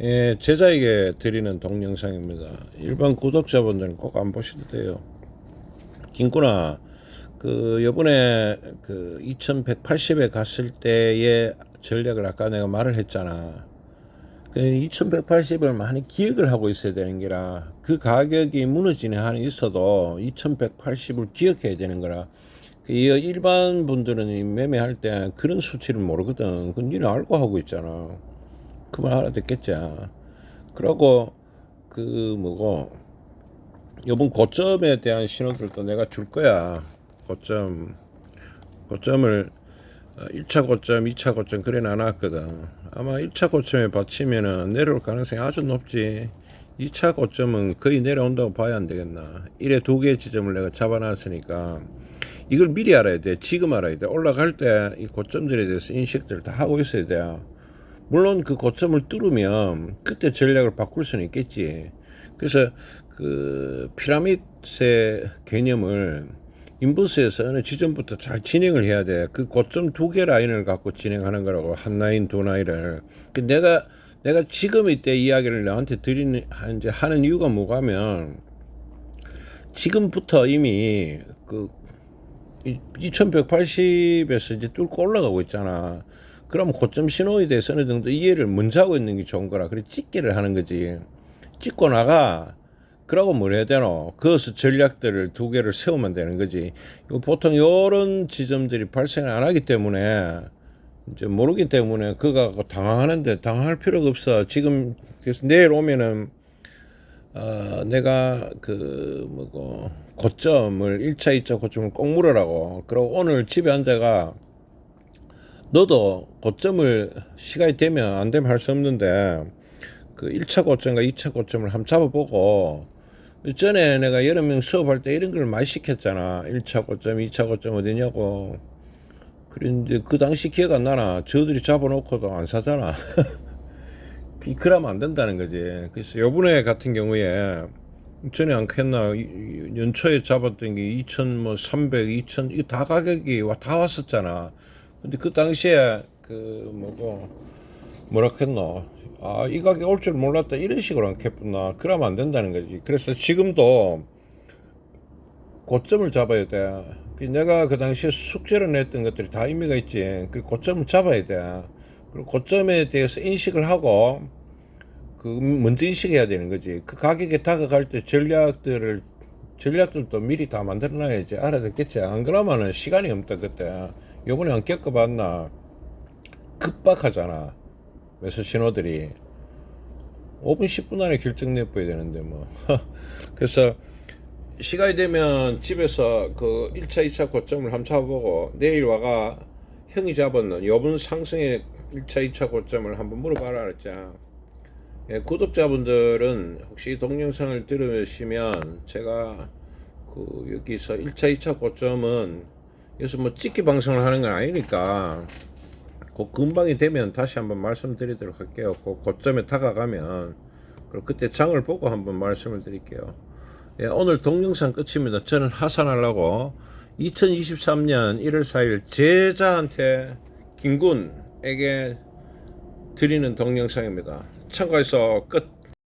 예, 제자에게 드리는 동영상입니다. 일반 구독자분들은 꼭 안 보셔도 돼요. 김구나, 그, 요번에 그 2180에 갔을 때의 전략을 아까 내가 말을 했잖아. 그 2180을 많이 기억을 하고 있어야 되는 게라, 그 가격이 무너지는 한이 있어도 2180을 기억해야 되는 거라. 그 일반 분들은 매매할 때 그런 수치를 모르거든. 그건 니는 알고 하고 있잖아. 그말 알아듣겠지. 그러고 그 뭐고 요번 고점에 대한 신호들도 내가 줄 거야. 고점 고점을 1차 고점, 2차 고점 그래 놔놨거든. 아마 1차 고점에 받치면은 내려올 가능성이 아주 높지. 2차 고점은 거의 내려온다고 봐야 안 되겠나. 이래 두 개의 지점을 내가 잡아놨으니까 이걸 미리 알아야 돼. 지금 알아야 돼. 올라갈 때 이 고점들에 대해서 인식들 다 하고 있어야 돼. 물론 그 고점을 뚫으면 그때 전략을 바꿀 수는 있겠지. 그래서 그 피라미드의 개념을 인버스에서 어느 지점부터 잘 진행을 해야 돼. 그 고점 두 개 라인을 갖고 진행하는 거라고 한 라인 두 라인을. 그 내가 내가 지금 이때 이야기를 너한테 드리는 이제 하는 이유가 뭐가면 지금부터 이미 그 2180에서 이제 뚫고 올라가고 있잖아. 그럼 고점 신호에 대해서 어느 정도 이해를 먼저 하고 있는 게 좋은 거라. 그래 찍기를 하는 거지. 찍고 나가. 그러고 뭘 해야 되노? 그것을 전략들을 두 개를 세우면 되는 거지. 보통 이런 지점들이 발생을 안 하기 때문에 이제 모르기 때문에 갖고 당황하는데 당황할 필요가 없어. 지금 그래서 내일 오면은 어, 내가 그 뭐고 고점을 1차, 2차 고점을 꼭 물으라고. 그리고 오늘 집에 앉아가 너도 고점을 시간이 되면 안 되면 할 수 없는데 그 1차 고점과 2차 고점을 한번 잡아보고 전에 내가 여러 명 수업할 때 이런 걸 많이 시켰잖아. 1차 고점, 2차 고점 어디냐고. 그런데 그 당시 기억 안 나나. 저들이 잡아놓고도 안 사잖아. 그- 그러면 안 된다는 거지. 그래서 요번에 같은 경우에 전에 안 했나 연초에 잡았던 게 2천 뭐 300, 2천 이거 다 가격이 와- 다 왔었잖아. 근데 그 당시에 그 뭐고 뭐라 했노? 아, 이 가격 올줄 몰랐다 이런 식으로 안 했구나. 그러면 안 된다는 거지. 그래서 지금도 고점을 잡아야 돼. 그 내가 그 당시에 숙제를 냈던 것들이 다 의미가 있지. 그 고점을 잡아야 돼. 그리고 고점에 대해서 인식을 하고 그 먼저 인식해야 되는 거지. 그 가격에 다가갈 때 전략들을 전략들도 미리 다 만들어놔야지. 알아듣겠지. 안 그러면은 시간이 없다 그때. 요번에 안 겪어봤나? 급박하잖아. 매수 신호들이 5분 10분 안에 결정 내버려야 되는데 뭐. 그래서 시간이 되면 집에서 그 1차, 2차 고점을 한번 잡아보고 내일 와가 형이 잡았는 요번 상승의 1차, 2차 고점을 한번 물어봐라 그랬자. 예, 구독자분들은 혹시 이 동영상을 들으시면 제가 그 여기서 1차, 2차 고점은 여기서 뭐 찍기 방송을 하는 건 아니니까 그 금방이 되면 다시 한번 말씀드리도록 할게요. 그 고점에 다가가면 그리고 그때 장을 보고 한번 말씀을 드릴게요. 예, 오늘 동영상 끝입니다. 저는 하산하려고 2023년 1월 4일 제자한테 김군에게 드리는 동영상입니다. 참고해서 끝.